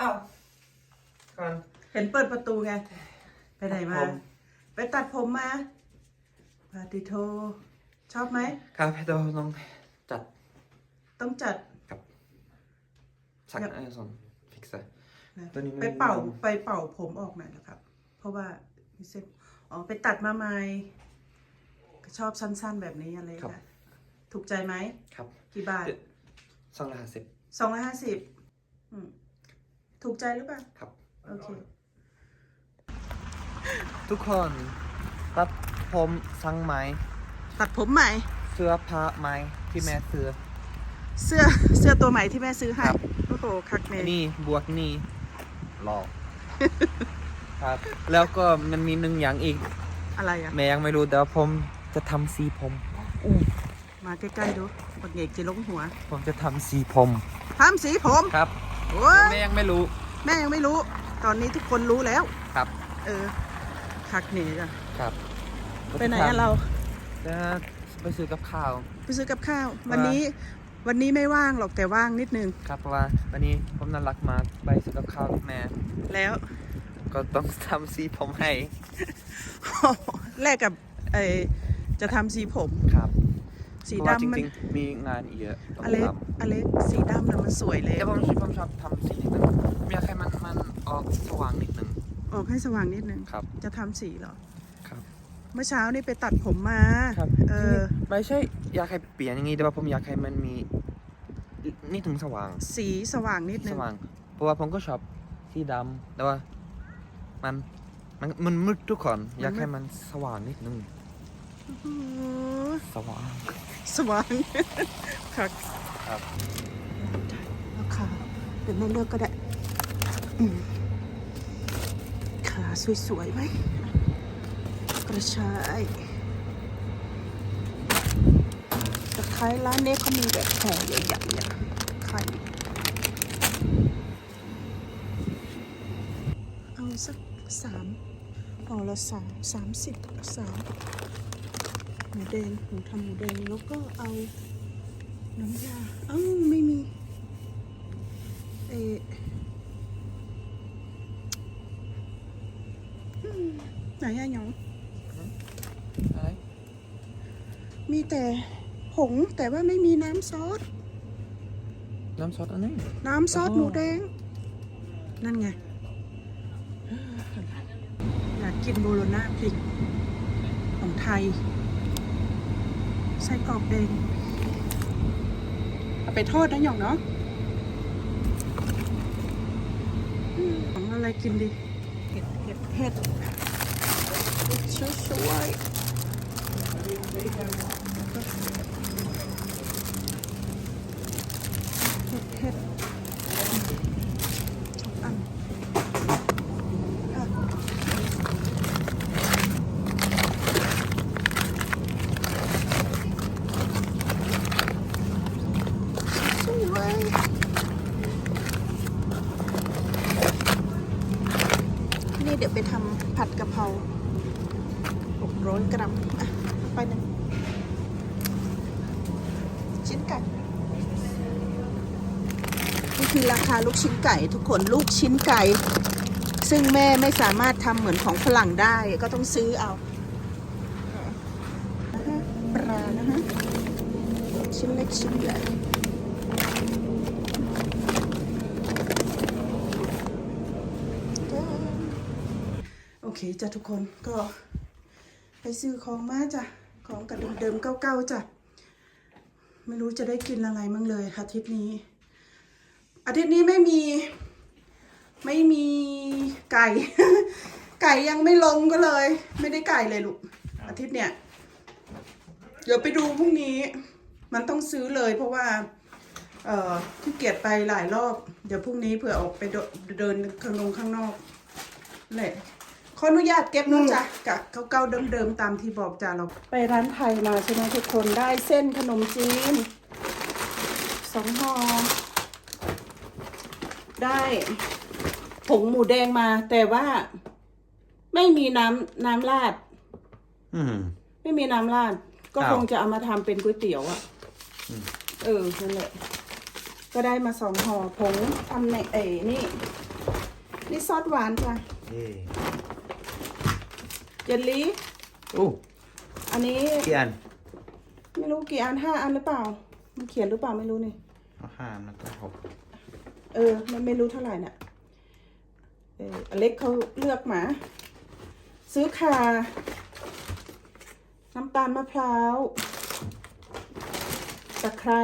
อ้าวก่อนเห็นเปิดประตูไง ไปไหนมาผมไปตัดผมมาปาติโท ชอบไหม ครับเดี๋ยวน้องจัดต้องจัด สักครับไอ้ส่วนฟิกซ์นะตัวนี้มัน ไปเป่ามันไปเป่าผมออกหน่อยนะครับ เพราะว่ามีเส้นอ๋อไปตัดมาใหม่ชอบสั้นๆแบบนี้อะไรค่ะถูกใจไหม ครับกี่บาท สองร้อยห้าสิบสองร้อยห้าสิบ ถูกใจหรือเปล่าครับ โอเค ทุกคนตัดผมสั่งไหมตัดผมใหม่ เสื้อผ้าไหมที่แม่ซื้อเสื้อเสื้อตัวใหม่ที่แม่ซื้อให้ครับโอ้โห คักเมอันนี่บวกนี่หลอก ครับ แล้วก็มันมีหนึ่งอย่างอีก อะไรอะ แม่ยังไม่รู้แต่ว่าผมจะทำสีผมมาใกล้ๆดูบักเอกจะลงหัว ผมจะทำสีผมทำสีผมครับ โอ้ยแม่ยังไม่รู้แม่ยังไม่รู้ ตอนนี้ทุกคนรู้แล้ว ครับ เออคักนี่จ้ะครับไปไหนอะเราจะไปซื้อกับข้าวไปซื้อกับข้าวว่าวันนี้วันนี้ไม่ว่างหรอกแต่ว่างนิดนึงครับเพราะว่าวันนี้ผมน่ารักมากไปซื้อกับข้าวกับแม่ แล้วก็ต้องทำสีผมให้แลกกับเออจะทำสีผมครับ สีเพราะว่าจดำมันริงๆ มีงานอีกเยอะต้องอเล็กทอเล็กสีดำน่ะมันสวยเลำยแต่ผมผมชอบทำสีนิดนึงผมอยากให้มันมันออกสว่างนิดนึงออกให้สว่างนิดนึง ครับ จะทำสีเหรอ ครับ เมื่อเช้านี่ไปตัดผมมา ครับเออ ไม่ใช่อยากให้เปลี่ยนอย่างนี้แต่ว่าผมอยากให้มันมีนิดถึงสว่าง สีสว่างนิดนึสง ว่าง เพราะว่าผมก็ชอบสีดำแต่ว่ามันมันมันมืดทุกคน อยากให้มันสว่างนิดนึงโอ้ สว่างสว่างคักครับราคาเดี๋ยวแม่เลือกก็ได้อืมขาสวยๆไหมกระชายตะไคร้ร้านนี้เขามีแบบห่อใหญ่ๆอะไข่เอาสักสามห่อละสามสามสิบสาม หมูแดงหมูทำหมูแดงแล้วก็เอาน้ำยาเอ้าไม่มีเอออืมไหนอะหยองอะไรมีแต่ผงแต่ว่าไม่มีน้ำซอส น้ำซอสอันนี้น้ำซอสอ๋อหมูแดง นั่นไง อยากกินโบโลน่าพริกของไทย ไส้กรอกแดงเอาไปทอดนะหยองเนาะอืมของอะไรกินดี เห็ดเห็ดเห็ดช่วยช่วยเห็ดเห็ดสองอันค่ะสวยนี่ เดี๋ยวไปทำผัดกะเพรา600 กรัมอะไปหนึ่งชิ้นไก่นี่คือราคาลูกชิ้นไก่ทุกคนลูกชิ้นไก่ ซึ่งแม่ไม่สามารถทำเหมือนของฝรั่งได้ก็ต้องซื้อเอานะฮะปลานะฮะชิ้นเล็กชิ้นใหญ่โอ เคจ้ะทุกคนก็ไปซื้อของมาจ้ะ ของกับเดิมๆเก่าๆจ้ะ ไม่รู้จะได้กินอะไรมั่งเลยอาทิตย์นี้ อาทิตย์นี้ไม่มี ไม่มีไก่ ไก่ยังไม่ลงก็เลย ไม่ได้ไก่เลยลูก อาทิตย์เนี้ยเดี๋ยวไปดูพรุ่งนี้ มันต้องซื้อเลยเพราะว่า เอ่อขี้เกียจไปหลายรอบ เดี๋ยวพรุ่งนี้เผื่อออกไปเดินเดินข้างนงข้างนอกแหละ ขออนุญาตเก็บนะจ๊ะกะเก่าๆเดิมๆตามที่บอกจ้ะเราไปร้านไทยมาใช่ไหมทุกคนได้เส้นขนมจีนสองห่อได้ผงหมูแดงมา แต่ว่าไม่มีน้ำน้ำราดอืม ไม่มีน้ำราด ก็อ้าว คงจะเอามาทำเป็นก๋วยเตี๋ยวอะ่ะอืมเออนั่นแหละ ก็ได้มาสองห่อผงทำในเอ๋นี่นี่ซอสหวานจ้ะเย่ เจลลี่โอ้อันนี้กี่อันไม่รู้กี่อันห้าอันหรือเปล่า มันเขียนหรือเปล่าไม่รู้นี่เอาห้าแล้วก็หกเออ มันไม่รู้เท่าไหร่น่ะเอออเล็กเขาเลือกมา ซื้อคาน้ำตาลมะพร้าวตะไคร้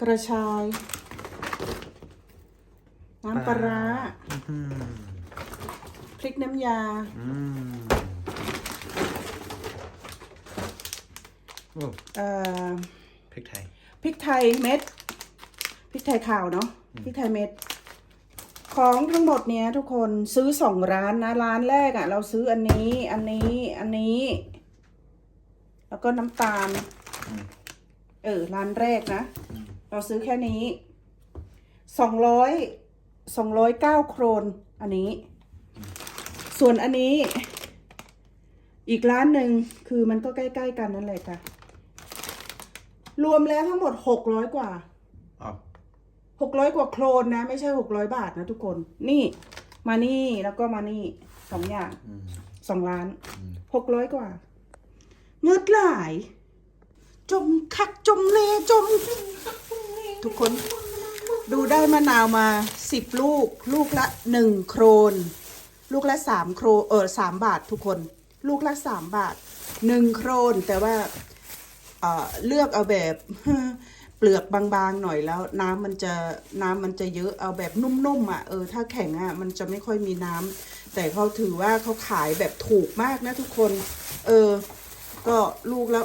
กระชาย น้ำปลาร้าอืม พริกน้ำยา อืมโอ้เอ่อ พริกไทย พริกไทยเม็ด พริกไทยขาวเนาะ พริกไทยเม็ด ของทั้งหมดเนี้ยทุกคนซื้อสองร้านนะ ร้านแรกอะ่ะ เราซื้ออันนี้ อันนี้ อันนี้ แล้วก็น้ำตาล อืม เออ ร้านแรกนะ อืม เราซื้อแค่นี้ สองร้อย สองร้อยเก้าโครน อันนี้ ส่วนอันนี้ อีกร้านหนึ่งคือมันก็ใกล้ๆกันนั่นแหละค่ะ รวมแล้วทั้งหมดหกร้อยกว่าอ๋อหกร้อยกว่าโครนนะ ไม่ใช่หกร้อยบาทนะทุกคน นี่ มานี่แล้วก็มานี่สองอย่างอืม สองล้านอืม หกร้อยกว่า เงืดหลาย จมคักจมเลจม ทุกคน ดูได้มะนาวมาสิบลูก ลูกละหนึ่งโครน ลูกละสามโครเออสามบาททุกคน ลูกละสามบาทหนึ่งโครนแต่ว่าเออเลือกเอาแบบเปลือกบางๆหน่อยแล้วน้ำมันจะน้ำมันจะเยอะเอาแบบนุ่มๆอะเออถ้าแข็งอะมันจะไม่ค่อยมีน้ำแต่เขาถือว่าเขาขายแบบถูกมากนะทุกคน เออ ก็ลูกละ